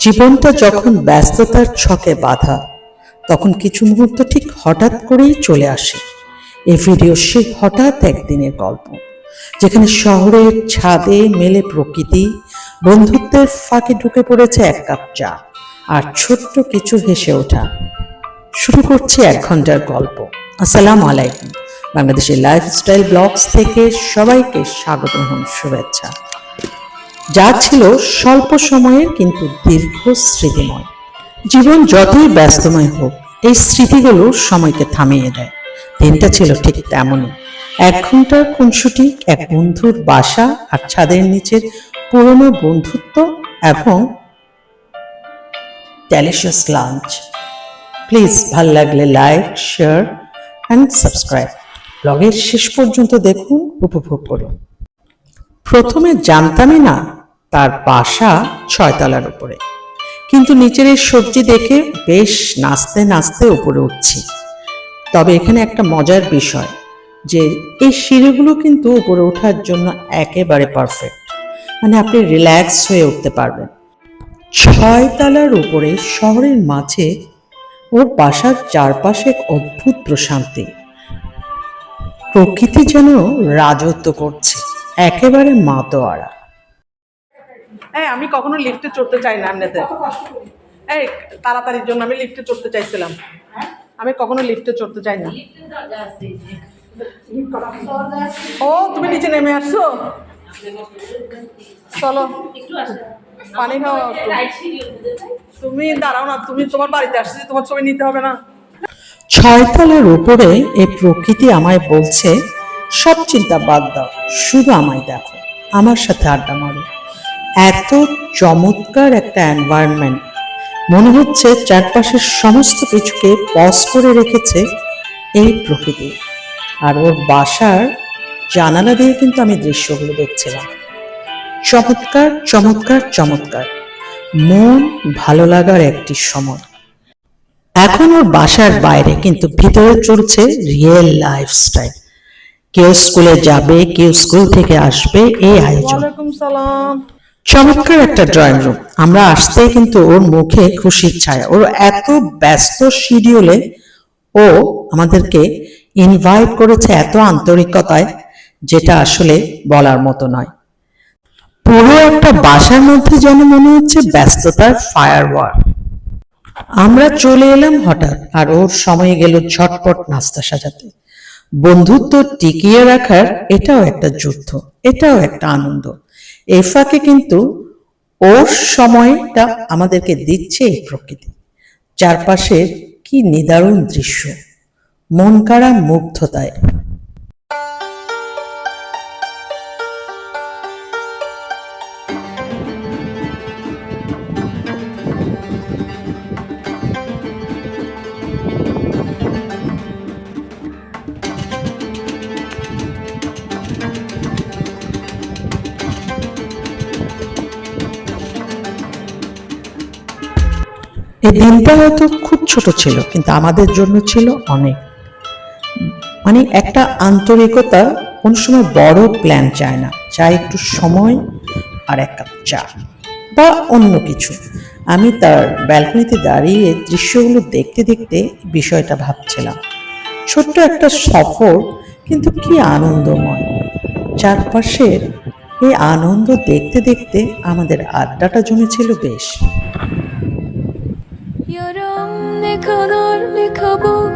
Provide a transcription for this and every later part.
জীবনটা যখন ব্যস্ততার ছকে বাঁধা, তখন কিছু মুহূর্ত ঠিক হঠাৎ করেই চলে আসে। এই ভিডিও সে হঠাৎ একদিনের গল্প, যেখানে শহরের ছাদে মেলে প্রকৃতি, বন্ধুত্বের ফাঁকে ঢুকে পড়েছে এক কাপ চা আর ছোট্ট কিছু হেসে ওঠা। শুরু করছি এক ঘণ্টার গল্প। আসসালাম আলাইকুম। বাংলাদেশের লাইফস্টাইল ব্লগস থেকে সবাইকে স্বাগত হন শুভেচ্ছা। যা ছিল স্বল্প সময়ের কিন্তু দীর্ঘ স্মৃতিময়। জীবন যতই ব্যস্তময় হোক, এই স্মৃতিগুলো সময়কে থামিয়ে দেয়। দিনটা ছিল ঠিক তেমনই। এক ঘণ্টার খুনসুটি, এক বন্ধুর বাসা আর ছাদের নিচের পুরনো বন্ধুত্ব এবং ডেলিশিয়াস লাঞ্চ প্লিজ ভালো লাগলে লাইক শেয়ার অ্যান্ড সাবস্ক্রাইব ব্লগের শেষ পর্যন্ত দেখুন, উপভোগ করুন। প্রথমে জানতামই না তার বাসা ছয়তলার উপরে। কিন্তু নিচের এই সবজি দেখে বেশ নাচতে নাচতে উপরে উঠছি। তবে এখানে একটা মজার বিষয়, যে এই সিঁড়িগুলো কিন্তু উপরে ওঠার জন্য একেবারে পারফেক্ট মানে আপনি রিল্যাক্স হয়ে উঠতে পারবেন। ছয় তলার উপরে, শহরের মাঝে ওর বাসার চারপাশে এক অদ্ভুত প্রশান্তি। প্রকৃতি যেন রাজত্ব করছে। একেবারে মাতোয়ারা। এই আমি কখনো লিফটে চড়তে চাই না এমনিতে এই তাড়াতাড়ির জন্য আমি লিফটে চড়তে চাইছিলাম। আমি কখনো লিফটে চড়তে চাই না। ও তুমি নিচে নেমে আসছো? চলো। পানি খাও তুমি দাঁড়াও না তুমি তোমার বাড়িতে আসছি তোমার ছবি নিতে হবে না। ছয়তলার উপরে এই প্রকৃতি আমায় বলছে সব চিন্তা বাদ দাও। শুধু আমায় দেখো। আমার সাথে আড্ডা মারো। এত চমৎকার একটা এনভায়রনমেন্ট মনে হচ্ছে চারপাশের সমস্ত কিছুকে পজ করে রেখেছে এই প্রকৃতি। আর ওর বাসার জানালা দিয়ে কিন্তু আমি দৃশ্যগুলো দেখছিলাম। চমৎকার চমৎকার চমৎকার। মন ভালো লাগার একটি সময়। এখন ওর বাসার বাইরে কিন্তু ভিতরে চলছে রিয়েল লাইফস্টাইল কেউ স্কুলে যাবে কেউ স্কুল থেকে আসবে এই আয়োজন। সালাম। চমৎকার একটা ড্রয়িং রুম আমরা আসতেই কিন্তু ওর মুখে খুশির ছায়া। ওর এত ব্যস্ত শিডিউলে ও আমাদেরকে ইনভাইট করেছে এত আন্তরিকতায় যেটা আসলে বলার মতো নয়। পুরো একটা বাসার মধ্যে যেন মনে হচ্ছে ব্যস্ততার ফায়ার ওয়ার আমরা চলে এলাম হঠাৎ আর ওর সময় গেল ঝটপট নাস্তা সাজাতে। বন্ধুত্ব টিকিয়ে রাখার এটাও একটা যুদ্ধ, এটাও একটা আনন্দ। এফাকে ফাঁকে কিন্তু ওর সময়টা আমাদেরকে দিচ্ছে এই প্রকৃতি। চারপাশের কি নিদারুণ দৃশ্য মন কাড়া মুগ্ধতায়। এই দিনটা হয়তো খুব ছোট ছিল, কিন্তু আমাদের জন্য ছিল অনেক। মানে একটা আন্তরিকতা কোন সময় বড় প্ল্যান চায় না চাই একটু সময় আর এক কাপ চা বা অন্য কিছু। আমি তার ব্যালকনিতে দাঁড়িয়ে দৃশ্যগুলো দেখতে দেখতে বিষয়টা ভাবছিলাম। ছোট্ট একটা সফর, কিন্তু কি আনন্দময়। চারপাশের এই আনন্দ দেখতে দেখতে আমাদের আড্ডাটা জমেছিল বেশ। Kabuk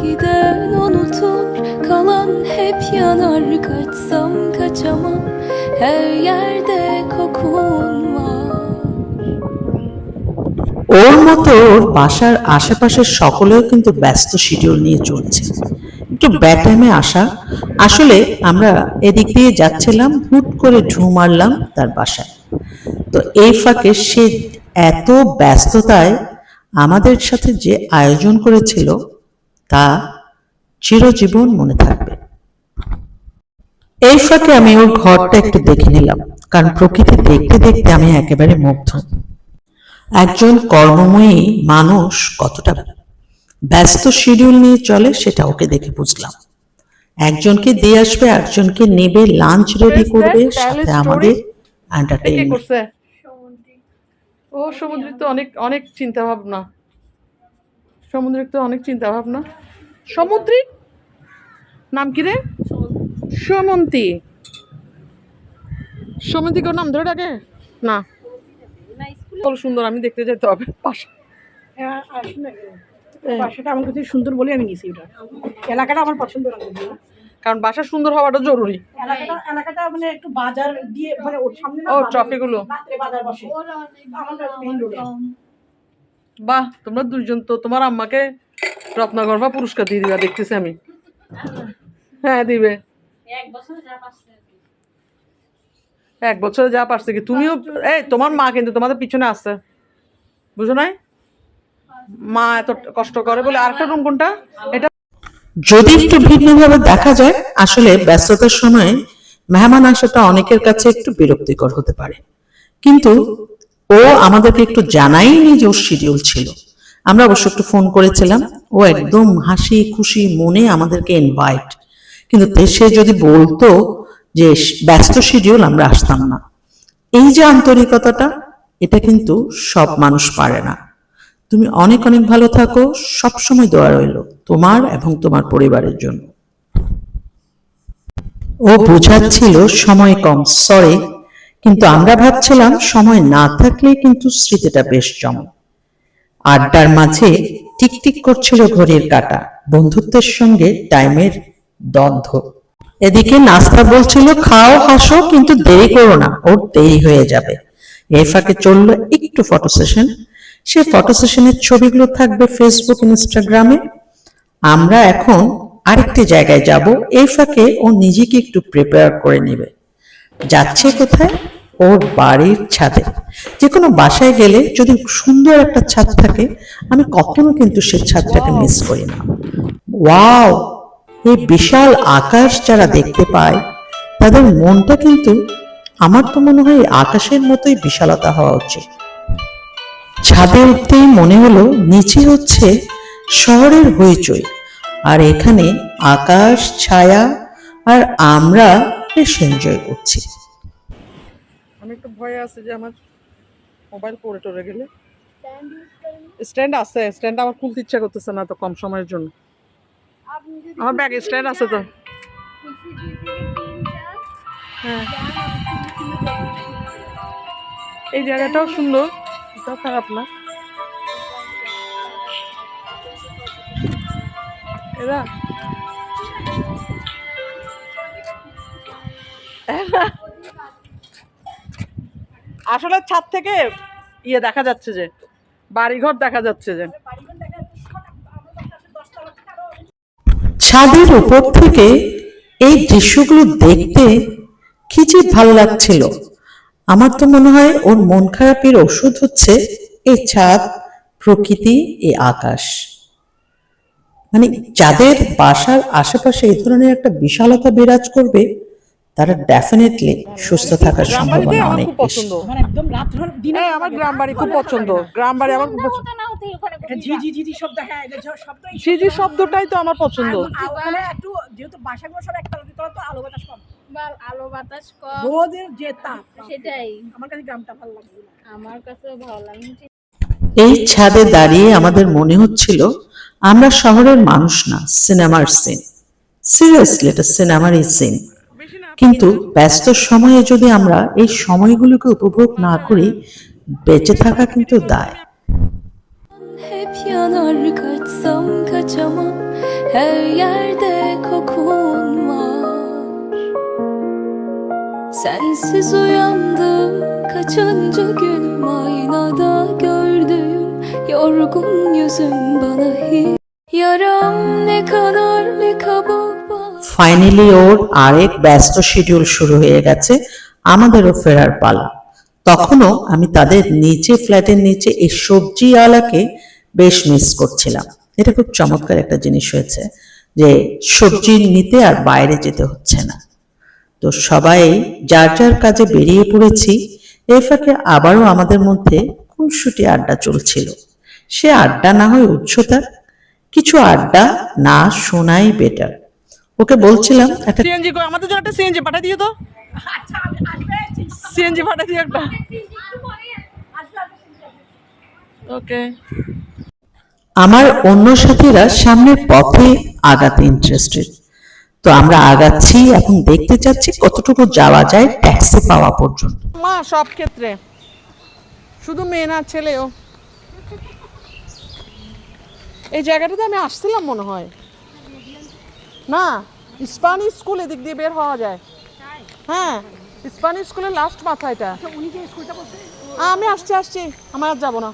gider, unutur. Kalan hep yanar, kaçsam kaçamam. Her yerde kokun ওর মতো ওর বাসার আশেপাশের সকলেও কিন্তু ব্যস্ত শিডিউল নিয়ে চলছে। একটু ব্যাড টাইমে আসা। আসলে আমরা এদিক দিয়ে যাচ্ছিলাম, হুট করে ঢু মারলাম তার বাসায়। তো এই ফাঁকে সে এত ব্যস্ততায় আমাদের সাথে যে আয়োজন করেছিল তা চিরজীবন মনে থাকবে। এই ফাঁকে আমি ওর ঘরটা একটু দেখে নিলাম কারণ প্রকৃতি দেখতে দেখতে আমি একেবারে মুগ্ধ। একজন কর্মময়ী মানুষ কতটা ব্যস্ত শিডিউল নিয়ে চলে সেটা ওকে দেখে বুঝলাম। একজনকে দিয়ে আসবে একজনকে নেবে লাঞ্চ রেডি করবে সাথে আমাদের এন্টারটেইনমেন্ট ও সমুদ্রের তো অনেক অনেক চিন্তা ভাবনা সমুদ্রের তো অনেক চিন্তা ভাবনা সমুদ্রিক নাম কি রে? সমন্তী। সমন্তী কেউ নাম? ধরে ডাকে। না। কত সুন্দর আমি দেখতে যেতে হবে। পাশে। হ্যাঁ, বাসাটা আমার কাছে সুন্দর বলে আমি গেছি ওটা। এলাকাটা আমার পছন্দ লাগে কারণ বাসা সুন্দর হওয়াটা জরুরি। এলাকাটা এলাকাটা মানে একটু বাজার দিয়ে মানে সামনে ও ট্রফিগুলো বাহ তোমরা দুইজন তো তোমার আম্মাকে রত্নগর্ভা পুরস্কার দিয়ে দিবা দেখতেছি আমি। হ্যাঁ দিবে। এক বছরে যা পারছে। কি? তুমিও এই তোমার মা কিন্তু তোমাদের পিছনে আসছে বুঝো নাই? মা এত কষ্ট করে বলে আরেকটা রুম কোনটা? এটা যদি একটু ভিন্নভাবে দেখা যায়, আসলে ব্যস্ততার সময় মেহমান আসাটা অনেকের কাছে একটু বিরক্তিকর হতে পারে। কিন্তু ও আমাদেরকে একটু জানাইনি যে ওর শিডিউল ছিল। আমরা অবশ্য একটু ফোন করেছিলাম। ও একদম হাসি খুশি মনে আমাদেরকে ইনভাইট কিন্তু সে যদি বলতো যে ব্যস্ত শিডিউল আমরা আসতাম না। এই যে আন্তরিকতাটা, এটা কিন্তু সব মানুষ পারে না। তুমি অনেক অনেক ভালো থাকো সব সময় দোয়া রইল তোমার এবং তোমার পরিবারের জন্য। ও বোঝাচ্ছিল সময় কম সরি কিন্তু আমরা ভাবছিলাম সময় না থাকলে কিন্তু স্মৃতিটা বেশ জমে আড্ডার মাঝে টিকটিক করছিল ঘড়ির কাটা, বন্ধুত্বের সঙ্গে টাইমের দ্বন্দ্ব। এদিকে নাস্তা বলছিল, খাও, হাসো, কিন্তু দেরি করো না, ওর দেরি হয়ে যাবে। এর ফাঁকে চলল একটু ফটো সেশন সেই ফটো সেশনের ছবিগুলো থাকবে ফেসবুক ইনস্টাগ্রামে আমরা এখন আরেকটি জায়গায় যাব। এই ফাঁকে ও নিজেকে একটু প্রিপেয়ার করে নেবে। যাচ্ছে কোথায়? ওর বাড়ির ছাদে। যে কোনো বাসায় গেলে যদি সুন্দর একটা ছাদ থাকে আমি কখনো কিন্তু সে ছাদটাকে মিস করি না। ওয়াও! এই বিশাল আকাশ যারা দেখতে পায় তাদের মনটা কিন্তু আমার তো মনে হয় আকাশের মতোই বিশালতা হওয়া উচিত। ছাদে উঠতেই মনে হলো নিচে হচ্ছে শহরের হইচই আর এখানে আকাশ ছায়া আর আমরা বেশ এনজয় করছি। আমি একটু ভয়ে আছে যে আমার মোবাইল পড়ে টরে গেলে। স্ট্যান্ড আছে স্ট্যান্ড আমার খুলতে ইচ্ছা করতেছে না তো কম সময়ের জন্য। আমার ব্যাগ স্ট্যান্ড আছে তো। হ্যাঁ। এই জায়গাটাও সুন্দর। এটাও খারাপ না। এরা আসলে ছাদ থেকে ইয়ে দেখা যাচ্ছে যে, বাড়িঘর দেখা যাচ্ছে যে। ছাদের উপর থেকে এই দৃশ্যগুলো দেখতে কি যে ভালো লাগছিল। আমার তো মনে হয় ওর মন খারাপের ওষুধ হচ্ছে এই ছাদ প্রকৃতি এই আকাশ। মানে যাদের বাসার আশেপাশে এই ধরনের একটা বিশালতা বিরাজ করবে তারা ডেফিনেটলি সুস্থ থাকার সম্ভাবনা অনেক বেশি। পছন্দ। আমার একদম রাত হ্যাঁ আমার গ্রাম বাড়ি খুব পছন্দ। গ্রাম বাড়ি আমার খুব পছন্দ ঝিঝি ঝিঝি শব্দ হ্যাঁ শব্দটাই তো আমার পছন্দ। একটু যেহেতু বাসাগুলো সব দুতলা তো আলো বাতাস কম। আলো বাতাস কম। রোদের যে তাপ সেটাই। আমার কাছে গ্রামটা ভালো লাগছে আমার কাছেও ভালো লাগে এই ছাদে দাঁড়িয়ে আমাদের মনে হচ্ছিল আমরা শহরের মানুষ না সিনেমার সিন সিরিয়াসলি এটা সিনেমারই সিন কিন্তু ব্যস্ত সময়ে যদি আমরা এই সময়গুলোকে উপভোগ না করি বেঁচে থাকা কিন্তু দায়। Hep yanar kaçsam kaçamam Her yerde kokun Sensiz uyandım Kaçıncı günüm? Aynada gördüğüm Yorgun yüzüm bana hiç. Yaram ne kadar, ne kabuk finally ওর আরেক ব্যস্ত শিডিউল শুরু হয়ে গেছে আমাদেরও ফেরার পালা। তখনও আমি তাদের নিচে, ফ্ল্যাটের নিচে এই সবজি আলাকে বেশ মিস করছিলাম। এটা খুব চমৎকার একটা জিনিস হয়েছে যে সবজি নিতে আর বাইরে যেতে হচ্ছে না। তো সবাই যার যার কাজে বেরিয়ে পড়েছি এই ফাঁকে আবারও আমাদের মধ্যে খুনসুটি আড্ডা চলছিল। সে আড্ডা না হয় উচ্চতা কিছু আড্ডা না শোনাই বেটার ওকে বলছিলাম একটা সিএনজি কই আমাদের জন্য একটা সিএনজি পাঠিয়ে দিও তো। সিএনজি পাঠিয়ে দিও একটা। ওকে। আমার অন্য সাথীরা সামনের পথে আগাতে ইন্টারেস্টেড তো আমরা আগাচ্ছি এবং দেখতে চাচ্ছি কতটুকু যাওয়া যায় ট্যাক্সি পাওয়া পর্যন্ত। মা, সব ক্ষেত্রে। শুধু মেয়ে না, ছেলেও। এই জায়গাটাতে আমি আসছিলাম মনে হয়। না স্পানিশ স্কুল এদিক দিয়ে বের হওয়া যায়। হ্যাঁ স্পানিশ স্কুলের লাস্ট মাথা এটা। আমি আসছি আসছি। আমার আর যাব না।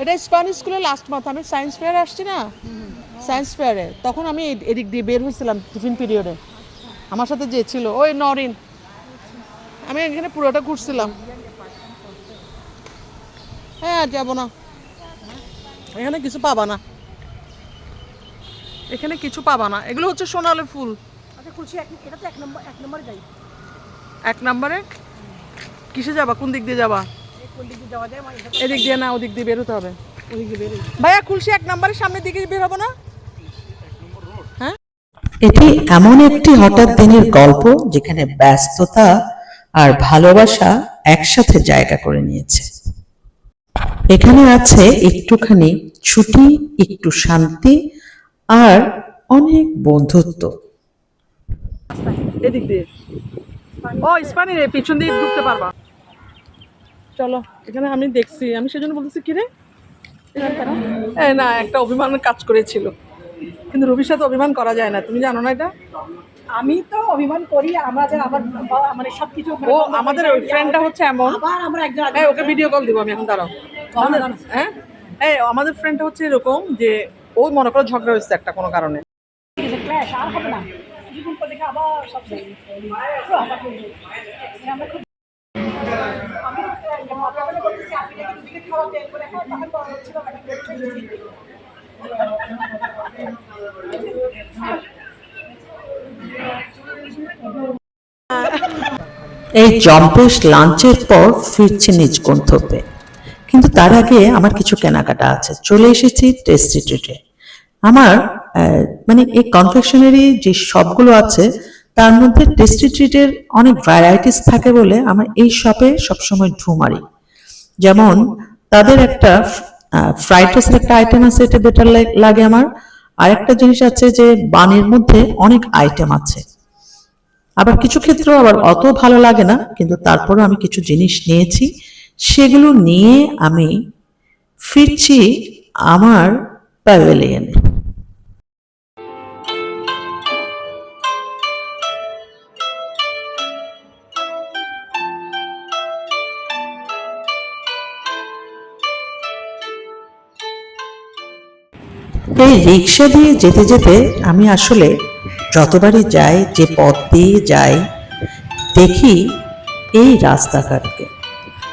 এটা স্পানিশ স্কুলের লাস্ট মাথা। আমি সায়েন্স ফেয়ার আসছি না। সায়েন্স ফেয়ারে তখন আমি এদিক দিয়ে বের হয়েছিলাম টিফিন পিরিয়ডে। আমার সাথে যে ছিল ওই নরিন। আমি এখানে পুরোটা ঘুরছিলাম। হ্যাঁ আর যাব না। এখানে কিছু পাবা না। এখানে কিছু পাবা না। এগুলো হচ্ছে সোনালি ফুল। আচ্ছা এক নম্বর এক নম্বরে যাই এক নম্বরে? কিসে যাবা? কোন দিক দিয়ে যাবা? এই কোন দিকে যাওয়া যায়? এদিক দিয়ে না ওদিক দিয়ে বেরোতে হবে। ভাইয়া খুলছি এক নম্বরের সামনের দিকে বের হব না? এটি এমন একটি হঠাৎ দিনের গল্প যেখানে ব্যস্ততা আর ভালোবাসা একসাথে জায়গা করে নিয়েছে। এখানে আছে একটুখানি ছুটি, একটু শান্তি আর অনেক বন্ধুত্ব। পিছন দিয়ে পারবা। চলো, এখানে আমি দেখছি। আমি সেজন্য বলতেছি, কি রে? না, একটা অভিমানের কাজ করেছিল। কিন্তু রবির সাথে অভিমান করা যায় না তুমি জানো না এটা? আমি তো অভিমান করি আমাদের আবার মানে সব কিছু ও আমাদের ওই ফ্রেন্ডটা হচ্ছে এমন। আবার আমরা একজন এই ওকে ভিডিও কল দিব আমি এখন দাঁড়াও। হ্যাঁ? এই আমাদের ফ্রেন্ডটা হচ্ছে এরকম যে ও মনে করো ঝগড়া হয়েছে একটা কোনো কারণে। আর হবে না। আবার সব হয়ে। মানে আমি এই জম্পেশ লাঞ্চের পর ফিরছি নিজ গন্তব্যে। কিন্তু তার আগে আমার কিছু কেনাকাটা আছে। চলে এসেছি টেস্টি আমার মানে এই কনফেকশনারি যে সবগুলো আছে, তার মধ্যে টেস্টি অনেক ভ্যারাইটিস থাকে বলে আমার এই শপে সবসময় ঢু মারি যেমন তাদের একটা ফ্রাইড রাইসের একটা আইটেম আছে, এটা বেটার লাগে আমার। আর একটা জিনিস আছে যে, বানের মধ্যে অনেক আইটেম আছে। আবার কিছু ক্ষেত্রে আবার অত ভালো লাগে না, কিন্তু তারপরও আমি কিছু জিনিস নিয়েছি। সেগুলো নিয়ে আমি ফিরছি আমার প্যাভেলিয়নে এই রিক্সা দিয়ে যেতে যেতে আমি আসলে যতবারই যাই, যে পথ দিয়ে যাই, দেখি এই রাস্তাঘাটকে।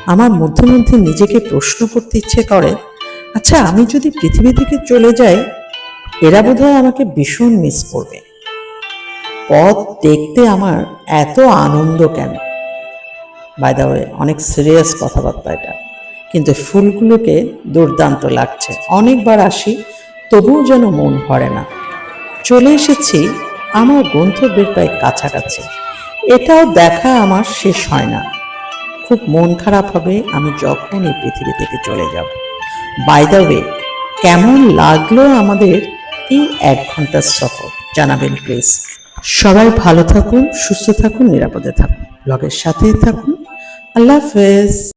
আমার মধ্যে মধ্যে নিজেকে প্রশ্ন করতে ইচ্ছে করে আচ্ছা আমি যদি পৃথিবী থেকে চলে যাই, এরা বোধহয় আমাকে ভীষণ মিস করবে। পথ দেখতে আমার এত আনন্দ কেন? বাই দা ওয়ে অনেক সিরিয়াস কথাবার্তা এটা। কিন্তু ফুলগুলোকে দুর্দান্ত লাগছে। অনেকবার আসি তবুও যেন মন ভরে না। চলে এসেছি আমার গন্তব্যের প্রায় কাছাকাছি। এটাও দেখা আমার শেষ হয় না। খুব মন খারাপ হবে আমি যখন এই পৃথিবী থেকে চলে যাব। বাই ওয়ে কেমন লাগল আমাদের এই এক ঘণ্টার সফর? জানাবেন প্লিজ সবাই ভালো থাকুন, সুস্থ থাকুন, নিরাপদে থাকুন। ব্লগের সাথেই থাকুন। আল্লাহ হাফেজ।